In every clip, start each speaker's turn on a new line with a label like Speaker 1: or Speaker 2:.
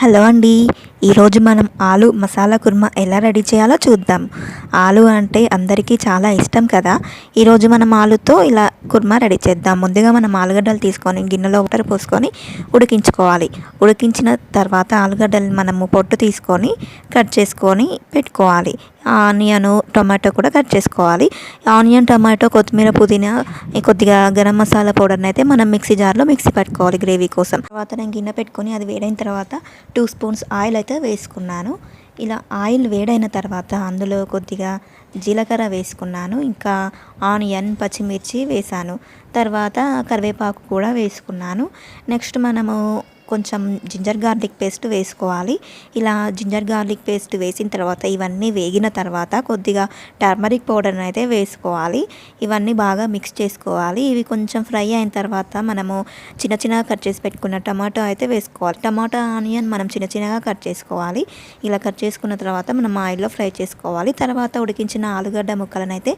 Speaker 1: Hello అండి. ఈరోజు మనం ఆలు మసాలా కుర్మా ఎలా రెడీ చేయాలో చూద్దాం. ఆలు అంటే అందరికీ చాలా ఇష్టం కదా. ఈరోజు మనం ఆలుతో ఇలా కుర్మా రెడీ చేద్దాం. ముందుగా మనం ఆలుగడ్డలు తీసుకొని గిన్నెలో వాటర్ పోసుకొని ఉడికించుకోవాలి. ఉడికించిన తర్వాత ఆలుగడ్డలు మనము పొట్టు తీసుకొని కట్ చేసుకొని పెట్టుకోవాలి. ఆనియన్ టొమాటో కూడా కట్ చేసుకోవాలి. ఆనియన్ టమాటో కొత్తిమీర పుదీనా కొద్దిగా గరం మసాలా పౌడర్ని అయితే మనం మిక్సీ జార్లో మిక్సీ పెట్టుకోవాలి గ్రేవీ కోసం. తర్వాత నేను గిన్నె పెట్టుకొని అది వేడైన తర్వాత టూ స్పూన్స్ ఆయిల్ అయితే వేసుకున్నాను. ఇలా ఆయిల్ వేడైన తర్వాత అందులో కొద్దిగా జీలకర్ర వేసుకున్నాను. ఇంకా ఆనియన్ పచ్చిమిర్చి వేసాను. తర్వాత కరివేపాకు కూడా వేసుకున్నాను. నెక్స్ట్ మనము కొంచెం జింజర్ గార్లిక్ పేస్ట్ వేసుకోవాలి. ఇలా జింజర్ గార్లిక్ పేస్ట్ వేసిన తర్వాత ఇవన్నీ వేగిన తర్వాత కొద్దిగా టర్మరిక్ పౌడర్ని అయితే వేసుకోవాలి. ఇవన్నీ బాగా మిక్స్ చేసుకోవాలి. ఇవి కొంచెం ఫ్రై అయిన తర్వాత మనము చిన్న చిన్నగా కట్ చేసి పెట్టుకున్న టమాటో అయితే వేసుకోవాలి. టమాటో ఆనియన్ మనం చిన్న చిన్నగా కట్ చేసుకోవాలి. ఇలా కట్ చేసుకున్న తర్వాత మనం ఆయిల్లో ఫ్రై చేసుకోవాలి. తర్వాత ఉడికించిన ఆలుగడ్డ ముక్కలను అయితే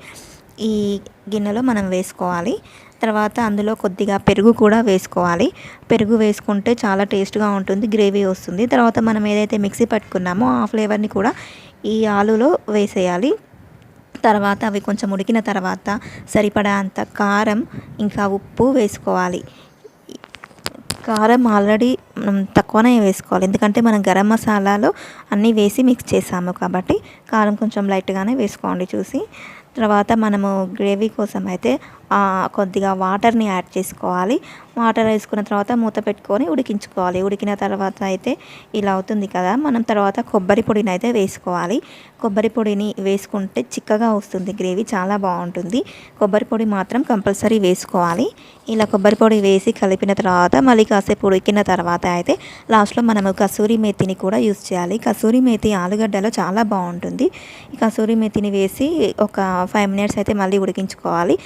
Speaker 1: ఈ గిన్నెలో మనం వేసుకోవాలి. తర్వాత అందులో కొద్దిగా పెరుగు కూడా వేసుకోవాలి. పెరుగు వేసుకుంటే చాలా టేస్ట్గా ఉంటుంది గ్రేవీ వస్తుంది. తర్వాత మనం ఏదైతే మిక్సీ పట్టుకున్నామో ఆ ఫ్లేవర్ని కూడా ఈ ఆలులో వేసేయాలి. తర్వాత అవి కొంచెం ఉడికిన తర్వాత సరిపడా అంత కారం ఇంకా ఉప్పు వేసుకోవాలి. కారం ఆల్రెడీ మనం తక్కువనే వేసుకోవాలి. ఎందుకంటే మనం గరం మసాలాలో అన్నీ వేసి మిక్స్ చేసాము కాబట్టి కారం కొంచెం లైట్గానే వేసుకోండి చూసి. తర్వాత మనము గ్రేవీ కోసం అయితే కొద్దిగా వాటర్ని యాడ్ చేసుకోవాలి. వాటర్ వేసుకున్న తర్వాత మూత పెట్టుకొని ఉడికించుకోవాలి. ఉడికిన తర్వాత అయితే ఇలా అవుతుంది కదా మనం తర్వాత కొబ్బరి పొడిని అయితే వేసుకోవాలి. కొబ్బరి పొడిని వేసుకుంటే చిక్కగా వస్తుంది గ్రేవీ చాలా బాగుంటుంది. కొబ్బరి పొడి మాత్రం కంపల్సరీ వేసుకోవాలి. ఇలా కొబ్బరి పొడి వేసి కలిపిన తర్వాత మళ్ళీ కాసేపు ఉడికిన తర్వాత అయితే లాస్ట్లో మనము కసూరి మేతిని కూడా యూస్ చేయాలి. కసూరి మేతి ఆలుగడ్డలో చాలా బాగుంటుంది. కసూరి మేతిని వేసి ఒక ఫైవ్ మినిట్స్ అయితే మళ్ళీ ఉడికించుకోవాలి.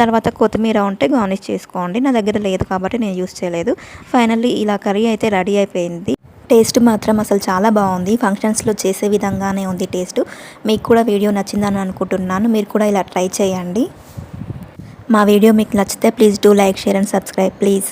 Speaker 1: తర్వాత కొత్తిమీర ఉంటే గార్నిష్ చేసుకోండి. నా దగ్గర లేదు కాబట్టి నేను యూస్ చేయలేదు. ఫైనల్లీ ఇలా కర్రీ అయితే రెడీ అయిపోయింది. టేస్ట్ మాత్రం అసలు చాలా బాగుంది. ఫంక్షన్స్లో చేసే విధంగానే ఉంది టేస్ట్ మీకు కూడా వీడియో నచ్చిందని అనుకుంటున్నాను. మీరు కూడా ఇలా ట్రై చేయండి. మా వీడియో మీకు నచ్చితే please do like share and subscribe please